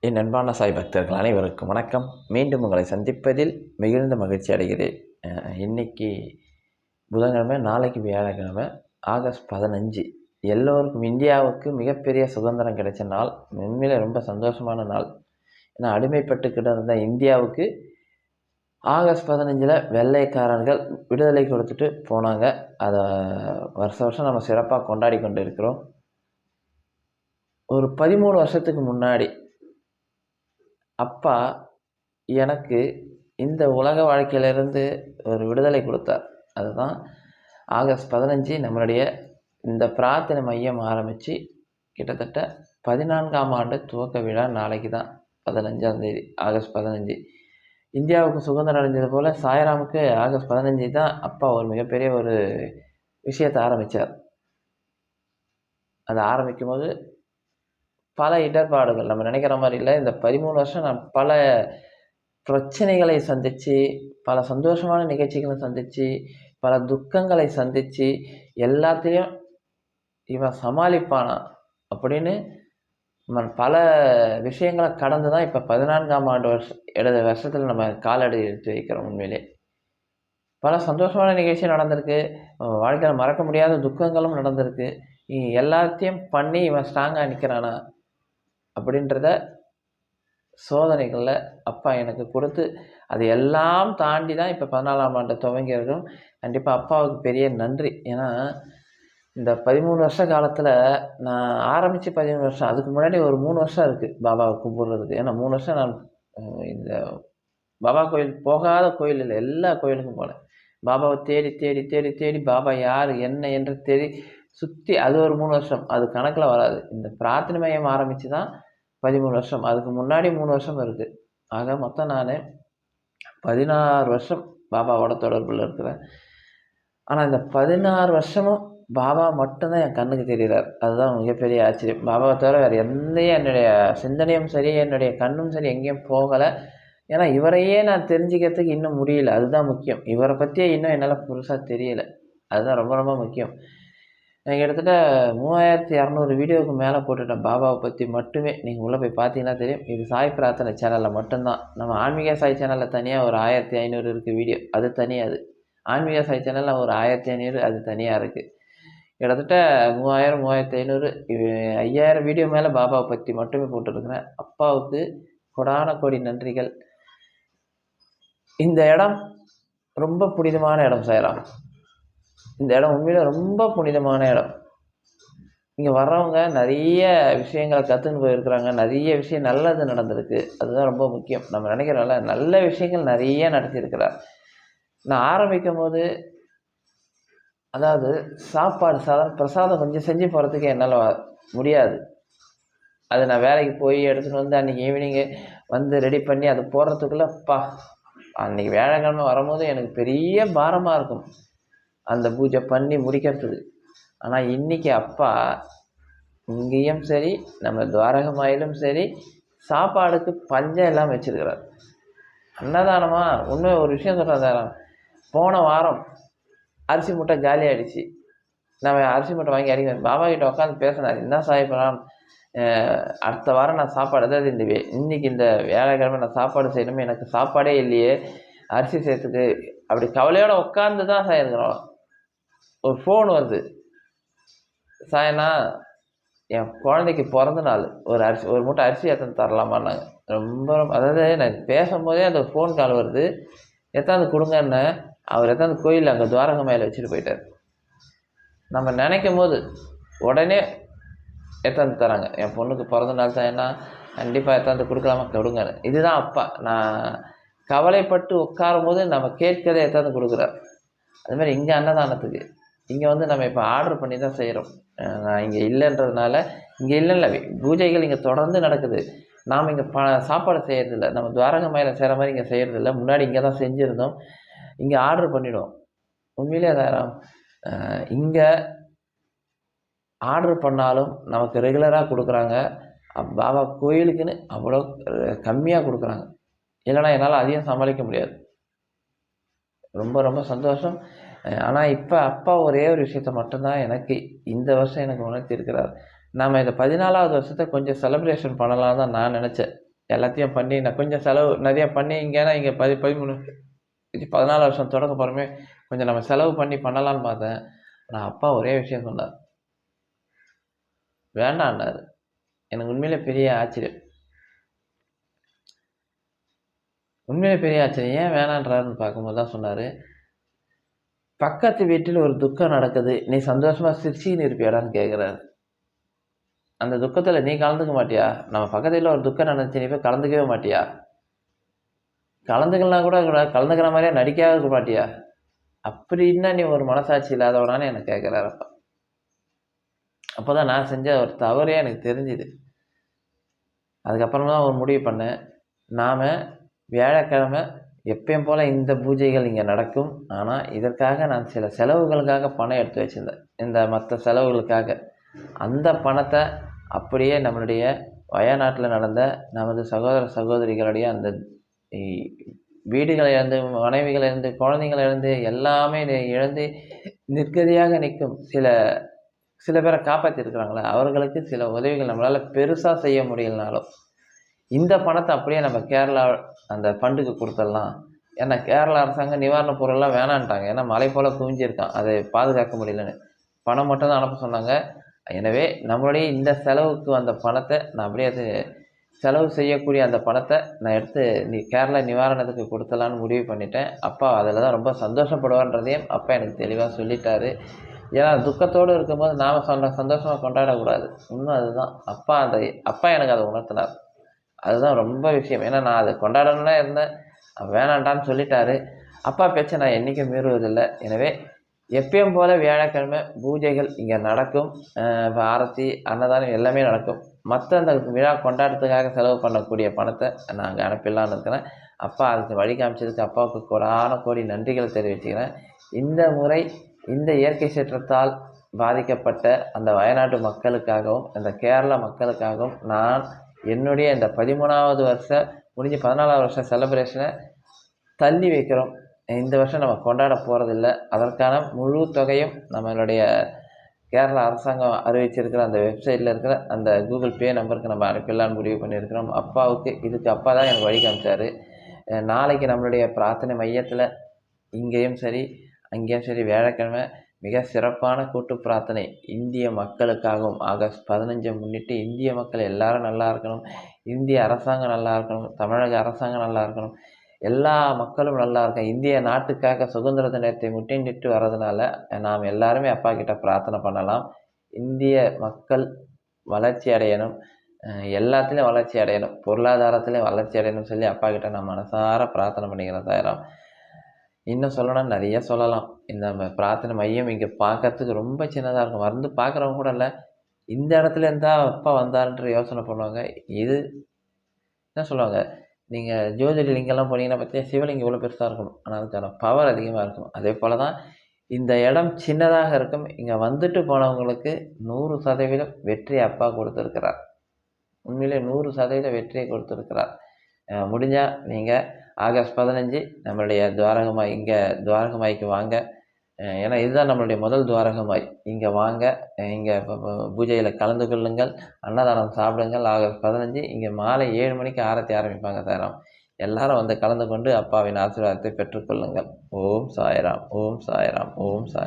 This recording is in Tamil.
என் அன்பான சாய் பக்தர்கள் அனைவருக்கும் வணக்கம். மீண்டும் உங்களை சந்திப்பதில் மிகுந்த மகிழ்ச்சி அடைகிறேன். இன்றைக்கி இன்னைக்கு புதன்கிழமை நாளைக்கு வியாழக்கிழமை ஆகஸ்ட் பதினஞ்சு. எல்லோருக்கும் இந்தியாவுக்கு மிகப்பெரிய சுதந்திரம் கிடைச்ச நாள். உண்மையில் ரொம்ப சந்தோஷமான நாள். ஏன்னா அடிமைப்பட்டு கிடந்த இந்தியாவுக்கு ஆகஸ்ட் பதினஞ்சில் வெள்ளைக்காரர்கள் விடுதலை கொடுத்துட்டு போனாங்க. அதை வருஷ வருஷம் நம்ம சிறப்பாக கொண்டாடி கொண்டு இருக்கிறோம் ஒரு பதிமூணு வருஷத்துக்கு முன்னாடி அப்பா எனக்கு இந்த உலக வாழ்க்கையிலிருந்து ஒரு விடுதலை கொடுத்தார். அதுதான் ஆகஸ்ட் பதினஞ்சு நம்மளுடைய இந்த பிரார்த்தனை மையம் ஆரம்பித்து கிட்டத்தட்ட பதினான்காம் ஆண்டு துவக்க விழா நாளைக்கு தான் பதினஞ்சாம் தேதி ஆகஸ்ட் பதினஞ்சு. இந்தியாவுக்கு சுதந்திரம் அடைஞ்சது போல் சாய்ராமுக்கு ஆகஸ்ட் பதினஞ்சு தான் அப்பா ஒரு மிகப்பெரிய ஒரு விஷயத்தை ஆரம்பித்தார் அதை ஆரம்பிக்கும் போது பல இடர்பாடுகள். நம்ம நினைக்கிற மாதிரி இல்லை. இந்த பதிமூணு வருஷம் நான் பல பிரச்சனைகளை சந்தித்து பல சந்தோஷமான நிகழ்ச்சிகளை சந்தித்து பல துக்கங்களை சந்தித்து எல்லாத்தையும் இவன் சமாளிப்பானா அப்படின்னு நம்ம பல விஷயங்களை கடந்து தான் இப்போ பதினான்காம் ஆண்டு வருஷம் இடது வருஷத்தில் நம்ம காலடி எடுத்து வைக்கிறோம் உண்மையிலே. பல சந்தோஷமான நிகழ்ச்சி நடந்திருக்கு. அவன் வாழ்க்கையில் மறக்க முடியாத துக்கங்களும் நடந்திருக்கு. இ- எல்லாத்தையும் பண்ணி இவன் ஸ்ட்ராங்காக நிற்கிறானா அப்படின்றத சோதனைகளில் அப்பா எனக்கு கொடுத்து அது எல்லாம் தாண்டி தான் இப்போ பதினாலாம் ஆண்டு துவங்கியிருக்கும் கண்டிப்பாக அப்பாவுக்கு பெரிய நன்றி. ஏன்னா இந்த பதிமூணு வருஷ காலத்தில் நான் ஆரம்பித்து பதிமூணு வருஷம் அதுக்கு முன்னாடி ஒரு மூணு வருஷம் இருக்குது பாபாவை கும்பிட்றதுக்கு. ஏன்னா மூணு வருஷம் நான் இந்த பாபா கோயில் போகாத கோயில் இல்லை எல்லா கோயிலுக்கும் போனேன். பாபாவை தேடி தேடி தேடி தேடி பாபா யார் என்ன என்று தேடி சுற்றி அது ஒரு மூணு வருஷம். அது கணக்கில் வராது. இந்த பிரார்த்தனை மையம் ஆரம்பித்து தான் பதிமூணு வருஷம். அதுக்கு முன்னாடி மூணு வருஷம் இருக்குது ஆக மொத்தம் நான் பதினாறு வருஷம் பாபாவோட தொடர்பில் இருக்கிறேன். ஆனால் இந்த பதினாறு வருஷமும் பாபா மட்டும்தான் என் கண்ணுக்கு தெரிகிறார் அதுதான் மிகப்பெரிய ஆச்சரியம். பாபாவை தவிர வேறு எந்த என்னுடைய சிந்தனையும் சரி என்னுடைய கண்ணும் சரி எங்கேயும் போகலை. ஏன்னா இவரையே நான் தெரிஞ்சுக்கிறதுக்கு இன்னும் முடியல. அதுதான் முக்கியம். இவரை பற்றியே இன்னும் என்னால் புதுசாக தெரியலை. அதுதான் ரொம்ப ரொம்ப முக்கியம். நான் கிட்டத்தட்ட மூவாயிரத்தி இரநூறு வீடியோவுக்கு மேலே போட்டுட்டேன். பாபாவை பற்றி மட்டுமே. நீங்கள் உள்ளே போய் பார்த்தீங்கன்னா தெரியும். இது சாய் பிரார்த்தனை சேனலில் மட்டும்தான். நம்ம ஆன்மீக சாய் சேனலில் தனியாக ஒரு ஆயிரத்தி ஐநூறு இருக்குது வீடியோ. அது தனியாக அது. ஆன்மீக சாய் சேனலில் ஒரு ஆயிரத்தி ஐநூறு அது தனியாக இருக்குது கிட்டத்தட்ட மூவாயிரம் மூவாயிரத்தி ஐநூறு ஐயாயிரம் வீடியோ மேலே பாபாவை பற்றி மட்டுமே போட்டுருக்கிறேன். அப்பாவுக்கு கொடான கோடி நன்றிகள். இந்த இடம் ரொம்ப புனிதமான இடம் சேராம் இந்த இடம் உண்மையில ரொம்ப புனிதமான இடம். இங்கே வர்றவங்க நிறைய விஷயங்களை கற்றுன்னு போயிருக்கிறாங்க. நிறைய விஷயம் நல்லது நடந்திருக்கு. அதுதான் ரொம்ப முக்கியம். நம்ம நினைக்கிறோம்ல நல்ல விஷயங்கள் நிறைய நடத்தியிருக்கிறார். நான் ஆரம்பிக்கும் போது அதாவது சாப்பாடு சாதாரண பிரசாதம் கொஞ்சம் செஞ்சு போகிறதுக்கு என்னால் வ- முடியாது. அது நான் வேலைக்கு போய் எடுத்துகிட்டு வந்து அன்றைக்கி ஈவினிங்கு வந்து ரெடி பண்ணி அது போடுறதுக்குள்ளே அப்பா அன்றைக்கி வேலைக்கிழமை வரும்போது எனக்கு பெரிய பாரமாக இருக்கும். அந்த பூஜை பண்ணி முடிக்கிறதுக்கு ஆனால் இன்றைக்கி அப்பா இங்கேயும் சரி நம்ம துவாரகமாயிலும் சரி சாப்பாடுக்கு பஞ்சம் எல்லாம் வச்சிருக்கிறார். அன்னதானமா? உண்மை ஒரு விஷயம் சொல்கிறேன் போன வாரம் அரிசி முட்டை காலி நம்ம அரிசி முட்டை வாங்கி அடிக்கணும் பாபா கிட்ட உட்காந்து பேசினார் என்ன சாய்ப்பலாம் அடுத்த வாரம் நான் சாப்பாடு அதாவது இந்த இன்றைக்கி இன்னைக்கு இந்த வியாழக்கிழமை நான் சாப்பாடு செய்யணுமே எனக்கு சாப்பாடே இல்லையே அரிசி செய்யறதுக்கு. அப்படி கவலையோடு உட்காந்து தான் சாயிருக்கிறோம் ஒரு ஃபோன் வருது. சாயனா என் குழந்தைக்கு பிறந்த நாள். ஒரு அரிசி ஒரு மூட்டை அரிசி எத்தனை தரலாமான்னாங்க. ரொம்ப ரொம்ப அதாவது எனக்கு பேசும்போதே அந்த ஃபோன் கால் வருது. எத்தாந்து கொடுங்கன்னு அவர் எத்தாந்து கோயில் அங்கே துவாரக மேலே வச்சுட்டு போயிட்டார். நம்ம நினைக்கும் போது உடனே எத்தாந்து தராங்க. என் பொண்ணுக்கு பிறந்த நாள் தான் கண்டிப்பாக எத்தாந்து கொடுக்கலாமா? கொடுங்கன்னு. இதுதான் அப்பா. நான் கவலைப்பட்டு உட்காரும் போது நம்ம கேட்கறதை எத்தாந்து கொடுக்குறார். அதுமாதிரி இங்கே அன்னதானத்துக்கு. இங்கே வந்து நம்ம இப்போ ஆர்டர் பண்ணி தான் செய்கிறோம் நான் இங்கே இல்லைன்றதுனால இங்கே இல்லைல்ல பூஜைகள் இங்கே தொடர்ந்து நடக்குது. நாம் இங்கே ப சாப்பாடு செய்கிறதில்ல நம்ம துவாரக மயில செய்கிற மாதிரி இங்கே செய்கிறதில்ல முன்னாடி இங்கே தான் செஞ்சுருந்தோம். இங்கே ஆர்டர் பண்ணிவிடுவோம் உண்மையிலே அதான் இங்கே ஆர்டர் பண்ணாலும் நமக்கு ரெகுலராக கொடுக்குறாங்க. பாபா கோயிலுக்குன்னு அவ்வளோ கம்மியாக கொடுக்குறாங்க. இல்லைன்னா என்னால் அதையும் சமாளிக்க முடியாது. ரொம்ப ரொம்ப சந்தோஷம். ஆனால் இப்போ அப்பா ஒரே ஒரு விஷயத்த மட்டும்தான் எனக்கு இந்த வருஷம் எனக்கு உணர்த்தி இருக்கிறார். நாம் இந்த பதினாலாவது வருஷத்தை கொஞ்சம் செலப்ரேஷன் பண்ணலாம் தான் நான் நினச்சேன். எல்லாத்தையும் பண்ணி நான் கொஞ்சம் செலவு நிறையா பண்ணி இங்கேனா இங்கே பதி பதிமூணு பதினாலு வருஷம் தொடங்க போகிறோமே கொஞ்சம் நம்ம செலவு பண்ணி பண்ணலான்னு பார்த்தேன். ஆனால் அப்பா ஒரே விஷயம் சொன்னார். வேண்டான்னாரு எனக்கு உண்மையிலே பெரிய ஆச்சரியம். உண்மையிலே பெரிய ஆச்சரியம். ஏன் வேணான்றாருன்னு பார்க்கும்போது தான் சொன்னார். பக்கத்து வீட்டில் ஒரு துக்கம் நடக்குது. நீ சந்தோஷமாக சிரிச்சின்னு இருப்பியாடான்னு கேட்குறாரு அந்த துக்கத்தில் நீ கலந்துக்க மாட்டியா? நம்ம பக்கத்தில் ஒரு துக்கம் நடந்துச்சு நீ போய் கலந்துக்கவே மாட்டியா? கலந்துக்கலாம் கூட கலந்துக்கிற மாதிரியே நடிக்காத இருக்க மாட்டியா? அப்படின்னா நீ ஒரு மனசாட்சி இல்லாதவனான்னு எனக்கு கேட்குறாரு அப்பா. அப்போ தான் நான் செஞ்ச ஒரு தவறே எனக்கு தெரிஞ்சுது. அதுக்கப்புறமா தான் ஒரு முடிவு பண்ணேன். நாம் வியாழக்கிழமை எப்பயும் போல் இந்த பூஜைகள் இங்கே நடக்கும். ஆனால் இதற்காக நான் சில செலவுகளுக்காக பணம் எடுத்து வச்சுருந்தேன். இந்த மற்ற செலவுகளுக்காக. அந்த பணத்தை அப்படியே நம்மளுடைய வயநாட்டில் நடந்த நமது சகோதர சகோதரிகளுடைய அந்த வீடுகளை இழந்து மனைவிகளை இழந்து குழந்தைங்களை இழந்து எல்லாமே இழந்து நிற்கதியாக நிற்கும் சில சில பேரை காப்பாற்றிருக்கிறாங்களே அவர்களுக்கு சில உதவிகள் நம்மளால் பெருசாக செய்ய முடியலனாலும் இந்த பணத்தை அப்படியே நம்ம கேரளா அந்த ஃபண்டுக்கு கொடுத்துடலாம் ஏன்னா கேரளா அரசாங்கம் நிவாரணப் பொருள்லாம் வேணான்ட்டாங்க. ஏன்னா மலை போல் குவிஞ்சிருக்கான். அதை பாதுகாக்க முடியலன்னு. பணம் மட்டும் தான் அனுப்ப சொன்னாங்க. எனவே நம்மளுடைய இந்த செலவுக்கு வந்த பணத்தை நான் அப்படியே அது செலவு செய்யக்கூடிய அந்த பணத்தை நான் எடுத்து நீ கேரளா நிவாரணத்துக்கு கொடுத்தலான்னு முடிவு பண்ணிட்டேன். அப்பா அதில் தான் ரொம்ப சந்தோஷப்படுவான்றதையும் அப்பா எனக்கு தெளிவாக சொல்லிட்டாரு. ஏன்னா துக்கத்தோடு இருக்கும்போது நாம் சொன்ன சந்தோஷமாக கொண்டாடக்கூடாது. இன்னும் அதுதான். அப்பா அந்த அப்பா எனக்கு அதை உணர்த்தினார். அதுதான் ரொம்ப விஷயம். ஏன்னா நான் அதை கொண்டாடணும்னா இருந்தேன். வேணாண்டான்னு சொல்லிட்டாரு. அப்பா பேச்சை நான் என்றைக்கும் மீறுவதில்லை. எனவே எப்பயும் போல் வியாழக்கிழமை பூஜைகள் இங்கே நடக்கும். ஆரத்தி அன்னதானம் எல்லாமே நடக்கும். மற்ற அந்த விழா கொண்டாடத்துக்காக செலவு பண்ணக்கூடிய பணத்தை நான் அங்கே அனுப்பிடலான்னு இருக்கிறேன். அப்பா அதுக்கு வழி காமிச்சதுக்கு அப்பாவுக்கு கோடான கோடி நன்றிகளை தெரிவிச்சுக்கிறேன். இந்த முறை இந்த இயற்கை சீற்றத்தால் பாதிக்கப்பட்ட அந்த வயநாட்டு மக்களுக்காகவும் அந்த கேரள மக்களுக்காகவும் நான் என்னுடைய இந்த பதிமூணாவது வருஷம் முடிஞ்சு பதினாலாவது வருஷம் செலப்ரேஷனை தள்ளி வைக்கிறோம். இந்த வருஷம் நம்ம கொண்டாட போகிறதில்ல அதற்கான முழு தொகையும் நம்மளுடைய கேரளா அரசாங்கம் அறிவிச்சிருக்கிற அந்த வெப்சைட்டில் இருக்கிற அந்த கூகுள் பே நம்பருக்கு நம்ம அனுப்பிடலான்னு முடிவு பண்ணியிருக்கிறோம். அப்பாவுக்கு இதுக்கு அப்பா தான் எனக்கு வழி காமிச்சார். நாளைக்கு நம்மளுடைய பிரார்த்தனை மையத்தில் இங்கேயும் சரி அங்கேயும் சரி வியாழக்கிழமை மிக சிறப்பான கூட்டு பிரார்த்தனை இந்திய மக்களுக்காகவும் ஆகஸ்ட் பதினஞ்சை முன்னிட்டு இந்திய மக்கள் எல்லாரும் நல்லா இருக்கணும் இந்திய அரசாங்கம் நல்லா இருக்கணும் தமிழக அரசாங்கம் நல்லா இருக்கணும் எல்லா மக்களும் நல்லா இருக்கணும். இந்திய நாட்டுக்காக சுதந்திர தினத்தை முட்டின்ட்டு வர்றதுனால நாம் எல்லாருமே அப்பா கிட்ட பிரார்த்தனை பண்ணலாம். இந்திய மக்கள் வளர்ச்சி அடையணும். எல்லாத்துலேயும் வளர்ச்சி அடையணும். பொருளாதாரத்துலேயும் வளர்ச்சி அடையணும்னு சொல்லி அப்பா கிட்ட நான் மனசார பிரார்த்தனை பண்ணிக்கிறேன் சாயிரம் இன்னும் சொல்லணும்னா நிறைய சொல்லலாம். இந்த பிரார்த்தனை மையம் இங்கே பார்க்கறதுக்கு ரொம்ப சின்னதாக இருக்கும். மருந்து பார்க்குறவங்க கூட இல்லை. இந்த இடத்துல இருந்தால் அப்பா வந்தாருன்ற யோசனை பண்ணுவாங்க. இது என்ன சொல்லுவாங்க? நீங்கள் ஜோதிட லிங்கெல்லாம் போனீங்கன்னா பார்த்தீங்கன்னா சிவலிங்கம் இவ்வளோ பெருசாக இருக்கணும். ஆனால் அதுக்கான பவர் அதிகமாக இருக்கும் அதே போல் தான் இந்த இடம் சின்னதாக இருக்கும். இங்கே வந்துட்டு போனவங்களுக்கு நூறு சதவீதம் வெற்றி அப்பா கொடுத்துருக்கிறார். உண்மையிலே நூறு சதவீதம் வெற்றியை கொடுத்துருக்கிறார். முடிஞ்சால் நீங்கள் ஆகஸ்ட் பதினஞ்சு நம்மளுடைய துவாரகமாய் இங்கே துவாரகமாய்க்கு வாங்க. ஏன்னா இதுதான் நம்மளுடைய முதல் துவாரகமாய். இங்கே வாங்க. இங்கே பூஜையில் கலந்து கொள்ளுங்கள். அன்னதானம் சாப்பிடுங்கள். ஆகஸ்ட் பதினஞ்சு இங்கே மாலை ஏழு மணிக்கு ஆரத்தி ஆரம்பிப்பாங்க சாராம் எல்லாரும் வந்து கலந்து கொண்டு அப்பாவின் ஆசீர்வாதத்தை பெற்றுக்கொள்ளுங்கள். ஓம் சாய்ராம். ஓம் சாய்ராம். ஓம் சாய்